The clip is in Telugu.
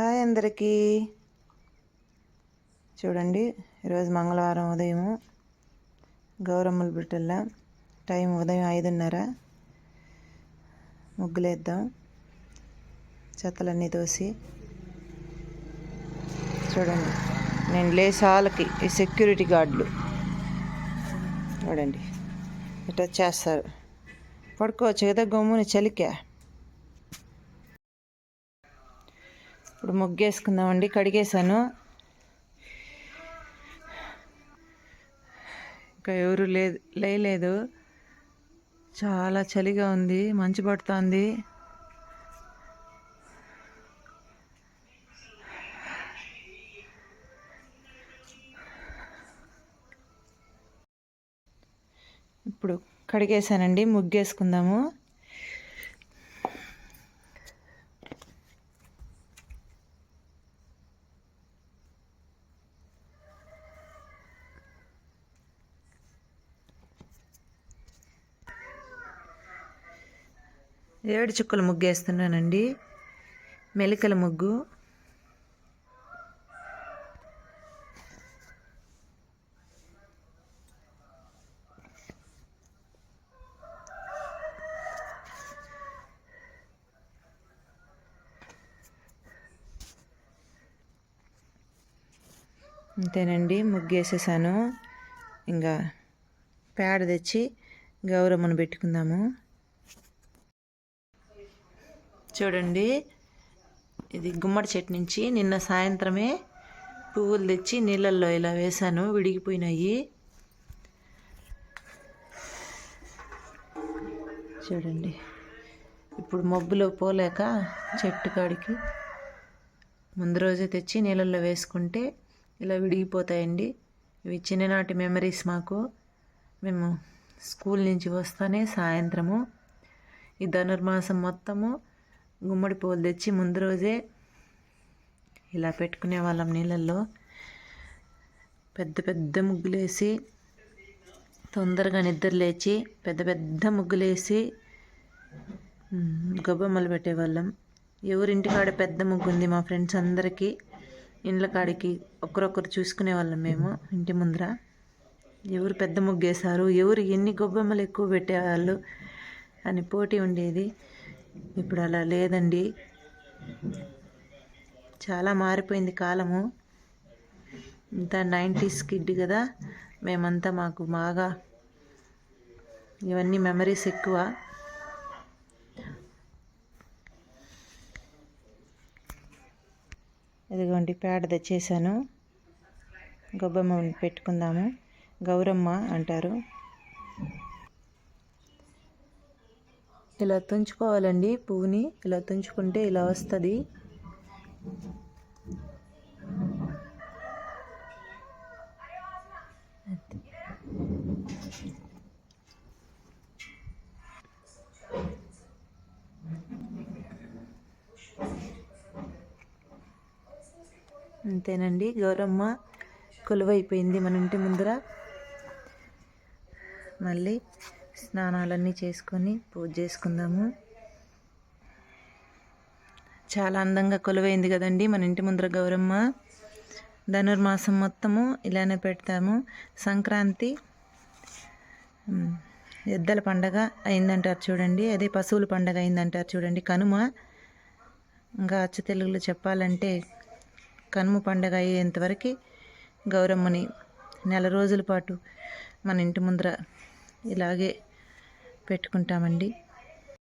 హాయ్ అందరికీ. చూడండి ఈరోజు మంగళవారం ఉదయము. గౌరమ్మల బిడ్డల టైం ఉదయం ఐదున్నర. ముగ్గులేద్దాం. చెత్తలన్నీ తోసి. చూడండి నేను లేసాలకి ఈ సెక్యూరిటీ గార్డులు. చూడండి ఇట్లా చేస్తారు పడుకోవచ్చు కదా గమ్ముని చలికా? ఇప్పుడు ముగ్గేసుకుందామండి కడిగేశాను. ఇంకా ఎవరు లేదు లేయలేదు. చాలా చలిగా ఉంది మంచు పడుతుంది. ఇప్పుడు కడిగేసానండి ముగ్గేసుకుందాము. ఏడు చుక్కల ముగ్గు వేస్తున్నానండి. మెలికల ముగ్గు. అంతేనండి ముగ్గేసేసాను ఇంకా పేడ తెచ్చి గౌరమ్మను పెట్టుకుందాము. చూడండి. ఇది గుమ్మడి చెట్టు నుంచి నిన్న సాయంత్రమే పువ్వులు తెచ్చి నీళ్ళల్లో ఇలా వేశాను విడిగిపోయినాయి. చూడండి. ఇప్పుడు మబ్బులో పోలేక చెట్టు కాడికి ముందు రోజే తెచ్చి నీళ్ళల్లో వేసుకుంటే ఇలా విడిగిపోతాయండి. ఇవి చిన్ననాటి మెమరీస్ మాకు. మేము స్కూల్ నుంచి వస్తానే సాయంత్రము. ఈ ధనుర్మాసం మొత్తము గుమ్మడి పూలు తెచ్చి ముందు రోజే ఇలా పెట్టుకునే వాళ్ళం నీళ్ళల్లో. పెద్ద పెద్ద ముగ్గులేసి తొందరగా నిద్ర లేచి పెద్ద పెద్ద ముగ్గులేసి గొబ్బమ్మలు పెట్టేవాళ్ళం. ఎవరింటికాడ పెద్ద ముగ్గు ఉంది మా ఫ్రెండ్స్ అందరికీ ఇండ్ల కాడికి ఒకరొకరు చూసుకునే వాళ్ళం మేము ఇంటి ముందర. ఎవరు పెద్ద ముగ్గేశారు ఎవరు ఎన్ని గొబ్బెమ్మలు ఎక్కువ పెట్టేవాళ్ళు అని పోటీ ఉండేది. ఇప్పుడు అలా లేదండి. చాలా మారిపోయింది కాలము. ఇంత నైంటీస్ కిడ్ కదా మేమంతా మాకు బాగా ఇవన్నీ మెమరీస్ ఎక్కువ. ఇదిగోండి పేడ తెచ్చేసాను. గొబ్బమ్మ పెట్టుకుందాము. గౌరమ్మ అంటారు. ఇలా తుంచుకోవాలండి పువ్వుని. ఇలా తుంచుకుంటే ఇలా వస్తుంది. అంతేనండి. గౌరమ్మ కొలువైపోయింది మన ఇంటి ముందర. మళ్ళీ స్నానాలన్నీ చేసుకొని పూజ చేసుకుందాము. చాలా అందంగా కొలువైంది కదండి మన ఇంటి ముందర గౌరమ్మ. ధనుర్మాసం మొత్తము ఇలానే పెడతాము. సంక్రాంతి ఎద్దల పండగ అయిందంటారు చూడండి. అదే పశువుల పండగ అయిందంటారు చూడండి. కనుమ ఇంకా అచ్చ తెలుగులో చెప్పాలంటే కనుమ పండగ అయ్యేంతవరకు గౌరమ్మని నెల రోజుల పాటు మన ఇంటి ముందర ఇలాగే పెట్టుకుంటామండి.